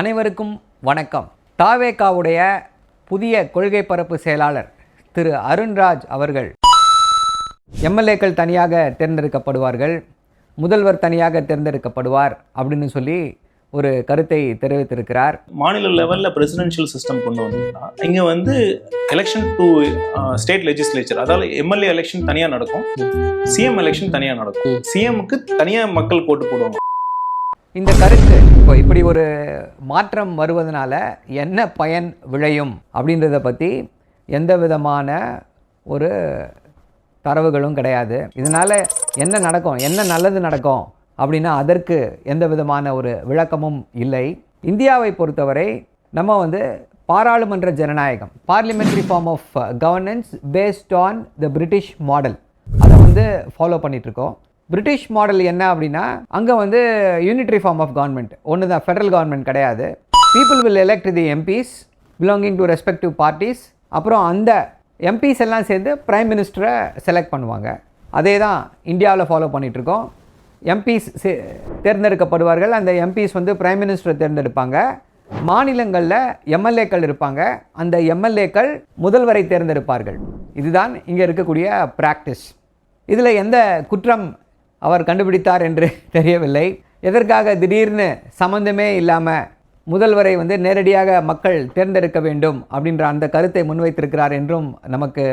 அனைவருக்கும் வணக்கம். தாவேகாவுடைய புதிய கொள்கை பரப்பு செயலாளர் திரு அருண்ராஜ் அவர்கள். எம்எல்ஏக்கள் தனியாக தேர்ந்தெடுக்கப்படுவார்கள். முதல்வர் தனியாக தேர்ந்தெடுக்கப்படுவார் அப்படின்னு சொல்லி ஒரு கருத்தை தெரிவித்திருக்கிறார். மாநில லெவல்ல பிரசிடென்ஷியல் சிஸ்டம் கொண்டு வந்தீங்கன்னா இங்க வந்து எலெக்ஷன் டு ஸ்டேட் லெஜிஸ்லேச்சர் அதாவது எம்எல்ஏ எலெக்ஷன் தனியா நடக்கும். சிஎம் எலெக்ஷன் தனியா நடக்கும். சிஎம்க்கு தனியா மக்கள் போட்டு போடுவாங்க. இந்த கருத்து இப்போ இப்படி ஒரு மாற்றம் வருவதனால என்ன பயன் விளையும் அப்படின்றத பற்றி எந்த விதமான ஒரு தரவுகளும் கிடையாது. இதனால் என்ன நடக்கும் என்ன நல்லது நடக்கும் அப்படின்னா அதற்கு எந்த விதமான ஒரு விளக்கமும் இல்லை. இந்தியாவை பொறுத்தவரை நம்ம வந்து பாராளுமன்ற ஜனநாயகம் parliamentary form of governance based on the British model அதை வந்து ஃபாலோ பண்ணிகிட்ருக்கோம் பிரிட்டிஷ் மாடல் என்ன அப்படின்னா அங்கே வந்து யூனிட்ரி ஃபார்ம் ஆஃப் கவர்மெண்ட் ஒன்று தான் ஃபெடரல் கவர்மெண்ட் கிடையாது people will elect the MPs belonging to respective parties அப்புறம் அந்த எம்பிஸ் எல்லாம் சேர்ந்து ப்ரைம் மினிஸ்டரை செலக்ட் பண்ணுவாங்க. அதே தான் இந்தியாவில் ஃபாலோ பண்ணிகிட்ருக்கோம் எம்பிஸ் தேர்ந்தெடுக்கப்படுவார்கள். அந்த எம்பிஸ் வந்து பிரைம் மினிஸ்டரை தேர்ந்தெடுப்பாங்க. மாநிலங்களில் எம்எல்ஏக்கள் இருப்பாங்க. அந்த எம்எல்ஏக்கள் முதல்வரை தேர்ந்தெடுப்பார்கள். இதுதான் இங்கே இருக்கக்கூடிய ப்ராக்டிஸ் இதில் எந்த குற்றம் அவர் கண்டுபிடித்தார் என்று தெரியவில்லை. எதற்காக திடீர்னு சம்மந்தமே இல்லாமல் முதல்வரை வந்து நேரடியாக மக்கள் தேர்ந்தெடுக்க வேண்டும் அப்படின்ற அந்த கருத்தை முன்வைத்திருக்கிறார் என்றும் நமக்கு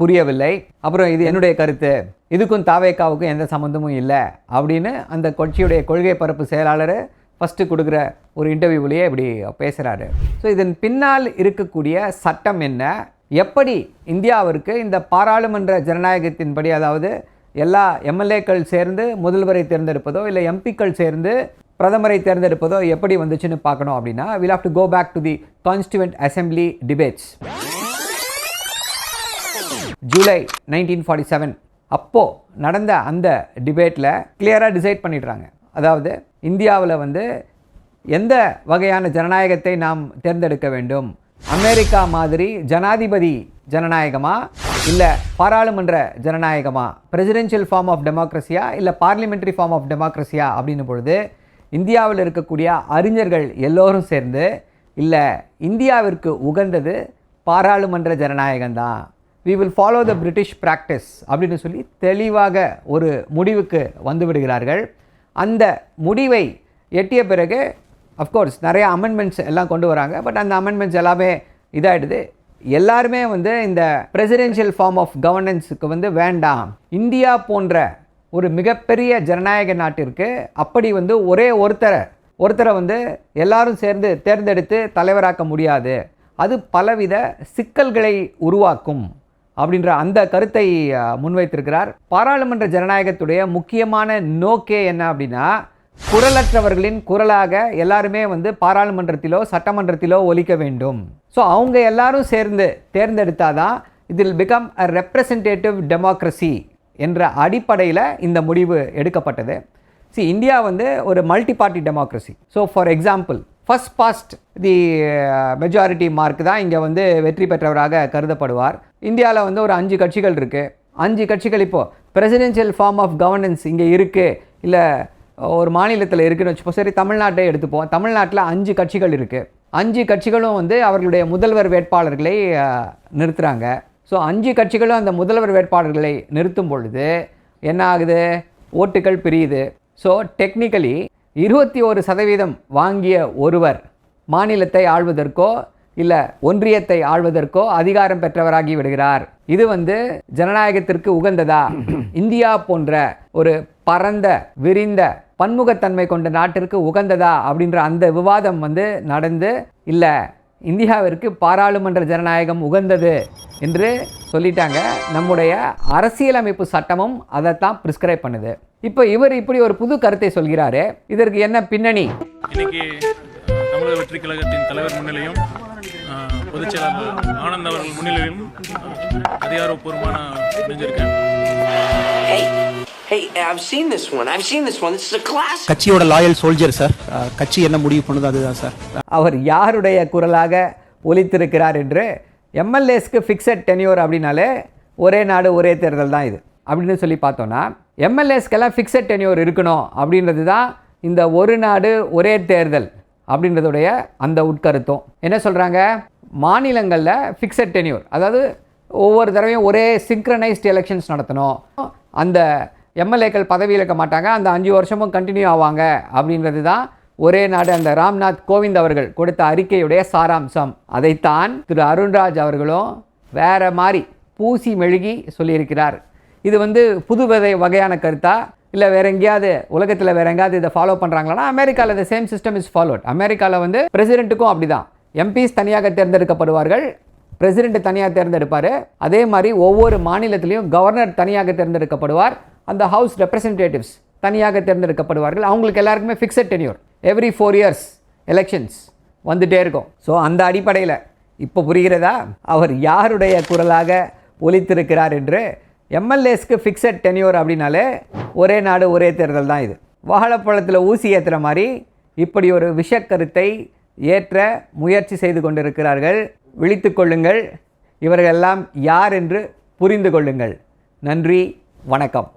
புரியவில்லை. அப்புறம் இது என்னுடைய கருத்து. இதுக்கும் தாவேக்காவுக்கும் எந்த சம்மந்தமும் இல்லை அப்படின்னு அந்த கட்சியுடைய கொள்கை பரப்பு செயலாளர் ஃபஸ்ட்டு கொடுக்குற ஒரு இன்டர்வியூவிலேயே இப்படி பேசுகிறாரு ஸோ இதன் பின்னால் இருக்கக்கூடிய சட்டம் என்ன? எப்படி இந்தியாவிற்கு இந்த பாராளுமன்ற ஜனநாயகத்தின்படி அதாவது எல்லா எம்எல்ஏக்கள் சேர்ந்து முதல்வரை தேர்ந்தெடுப்பதோ இல்லை எம்பிக்கள் சேர்ந்து பிரதமரை தேர்ந்தெடுப்பதோ எப்படி வந்துச்சுன்னு பார்க்கணும் அப்படின்னா will have to go back to the constituent assembly debates July nineteen forty seven அப்போது நடந்த அந்த டிபேட்டில் கிளியராக டிசைட் பண்ணிடுறாங்க. அதாவது இந்தியாவில் வந்து எந்த வகையான ஜனநாயகத்தை நாம் தேர்ந்தெடுக்க வேண்டும்? அமெரிக்கா மாதிரி ஜனாதிபதி ஜனநாயகமாக இல்லை பாராளுமன்ற ஜனநாயகமா? பிரசிடென்ஷியல் ஃபார்ம் ஆஃப் டெமோக்ரஸியா இல்லை பார்லிமெண்ட்ரி ஃபார்ம் ஆஃப் டெமோக்ரஸியா அப்படின்னு பொழுது இந்தியாவில் இருக்கக்கூடிய அறிஞர்கள் எல்லோரும் சேர்ந்து இல்லை இந்தியாவிற்கு உகந்தது பாராளுமன்ற ஜனநாயகம்தான். We will follow the British practice அப்படின்னு சொல்லி தெளிவாக ஒரு முடிவுக்கு வந்துவிடுகிறார்கள் அந்த முடிவை எட்டிய பிறகு அஃப்கோர்ஸ் நிறைய அமெண்ட்மெண்ட்ஸ் எல்லாம் கொண்டு வராங்க. பட் அந்த அமெண்ட்மெண்ட்ஸ் எல்லாமே இதாகிடுது எல்லாருமே வந்து இந்த பிரசிடென்ஷியல் ஃபார்ம் ஆஃப் கவர்னன்ஸுக்கு வந்து வேண்டாம். இந்தியா போன்ற ஒரு மிகப்பெரிய ஜனநாயக நாட்டிற்கு அப்படி வந்து ஒரே ஒருத்தரை ஒருத்தரை வந்து எல்லாரும் சேர்ந்து தேர்ந்தெடுத்து தலைவராக்க முடியாது. அது பலவித சிக்கல்களை உருவாக்கும் அப்படின்ற அந்த கருத்தை முன்வைத்திருக்கிறார். பாராளுமன்ற ஜனநாயகத்துடைய முக்கியமான நோக்கே என்ன அப்படின்னா குரலற்றவர்களின் குரலாக எல்லாருமே வந்து பாராளுமன்றத்திலோ சட்டமன்றத்திலோ ஒலிக்க வேண்டும். ஸோ அவங்க எல்லாரும் சேர்ந்து தேர்ந்தெடுத்தாதான் இதில் பிகம் அ ரெப்ரசன்டேட்டிவ் டெமோக்ரஸி என்ற அடிப்படையில் இந்த முடிவு எடுக்கப்பட்டது. சி இந்தியா வந்து ஒரு multi party democracy so for example first past the majority mark தான் இங்கே வந்து வெற்றி பெற்றவராக கருதப்படுவார். இந்தியாவில் வந்து ஒரு அஞ்சு கட்சிகள் இருக்குது அஞ்சு கட்சிகள் இப்போது பிரசிடென்ஷியல் ஃபார்ம் ஆஃப் கவர்னன்ஸ் இங்கே இருக்குது இல்லை ஒரு மாநிலத்தில் இருக்குன்னு வச்சுப்போம். சரி தமிழ்நாட்டை எடுத்துப்போம். தமிழ்நாட்டில் அஞ்சு கட்சிகள் இருக்குது அஞ்சு கட்சிகளும் வந்து அவர்களுடைய முதல்வர் வேட்பாளர்களை நிறுத்துகிறாங்க ஸோ அஞ்சு கட்சிகளும் அந்த முதல்வர் வேட்பாளர்களை நிறுத்தும் பொழுது என்ன ஆகுது? ஓட்டுகள் பிரியுது. ஸோ டெக்னிக்கலி இருபத்தி ஒரு சதவீதம் வாங்கிய ஒருவர் மாநிலத்தை ஆள்வதற்கோ இல்லை ஒன்றியத்தை ஆள்வதற்கோ அதிகாரம் பெற்றவராகி விடுகிறார். இது வந்து ஜனநாயகத்திற்கு உகந்ததா? இந்தியா போன்ற ஒரு பரந்த விரிந்த பன்முகத்தன்மை கொண்ட நாட்டிற்கு உகந்ததா அப்படின்ற அந்த விவாதம் வந்து நடந்து இல்லை இந்தியாவிற்கு பாராளுமன்ற ஜனநாயகம் உகந்தது என்று சொல்லிட்டாங்க. நம்முடைய அரசியலமைப்பு சட்டமும் அதைத்தான் பிரிஸ்கிரைப் பண்ணுது. இப்போ இவர் இப்படி ஒரு புது கருத்தை சொல்கிறாரு. இதற்கு என்ன பின்னணி? இன்னைக்கு தமிழக வெற்றி கழகத்தின் தலைவர் முன்னிலையும் அஹ், பொதுச் செயலாளர் ஆனந்த் அவர்கள் முன்னிலையும் அதிகாரப்பூர்வமான முடிஞ்சிருக்கேன் கட்சியோட லாயல் சோல்ஜர் சார் கட்சி என்ன முடிவு பண்ணுதோ அதுதான் சார் அவர் யாருடைய குரலாக ஒலித்திருக்கிறார் என்று எம்எல்ஏஸ்க்கு ஃபிக்ஸட் டென்யூர் அப்படின்னாலே ஒரே நாடு ஒரே தேர்தல் தான் இது. அப்படின்னு சொல்லி பார்த்தோன்னா எம்எல்ஏஸ்க்கெல்லாம் ஃபிக்ஸட் டென்யூர் இருக்கணும் அப்படின்றது தான் இந்த ஒரு நாடு ஒரே தேர்தல் அப்படின்றதுடைய அந்த உட்கருத்தும். என்ன சொல்கிறாங்க மாநிலங்களில் ஃபிக்ஸட் டென்யூர் அதாவது ஒவ்வொரு தடவையும் ஒரே சிங்க்ரனைஸ்ட் எலெக்ஷன்ஸ் நடத்தணும். அந்த எம்எல்ஏக்கள் பதவியில் இருக்க மாட்டாங்க. அந்த அஞ்சு வருஷமும் கண்டினியூ ஆவாங்க. அப்படின்றது தான் ஒரே நாடு. அந்த ராம்நாத் கோவிந்த் அவர்கள் கொடுத்த அறிக்கையுடைய சாராம்சம். அதைத்தான் திரு அருண்ராஜ் அவர்களும் வேற மாதிரி பூசி மெழுகி சொல்லியிருக்கிறார். இது வந்து புது வகை வகையான கருத்தா? இல்லை வேற எங்கேயாவது உலகத்தில் வேற எங்கேயாவது இதை ஃபாலோ பண்ணுறாங்களா அமெரிக்காவில் இந்த சேம் சிஸ்டம் இஸ் ஃபாலோட் அமெரிக்காவில் வந்து பிரசிடென்ட்டுக்கும் அப்படிதான். எம்பிஸ் தனியாக தேர்ந்தெடுக்கப்படுவார்கள். பிரசிடென்ட் தனியாக தேர்ந்தெடுப்பார். அதே மாதிரி ஒவ்வொரு மாநிலத்திலையும் கவர்னர் தனியாக தேர்ந்தெடுக்கப்படுவார். அந்த ஹவுஸ் ரெப்ரசன்டேட்டிவ்ஸ் தனியாக தேர்ந்தெடுக்கப்படுவார்கள். அவங்களுக்கு எல்லாருக்குமே fixed tenure every four years elections வந்துட்டே இருக்கும். ஸோ அந்த அடிப்படையில் இப்போ புரிகிறதா? அவர் யாருடைய குரலாக ஒலித்திருக்கிறார் என்று எம்எல்ஏஸ்க்கு ஃபிக்ஸட் டென்யூர் அப்படின்னாலே ஒரே நாடு ஒரே தேர்தல் தான் இது. வாழைப்பழத்தில் ஊசி ஏற்றுற மாதிரி இப்படி ஒரு விஷக்கருத்தை ஏற்ற முயற்சி செய்து கொண்டிருக்கிறார்கள். விழித்து கொள்ளுங்கள். இவர்களெல்லாம் யார் என்று புரிந்து கொள்ளுங்கள். நன்றி வணக்கம்.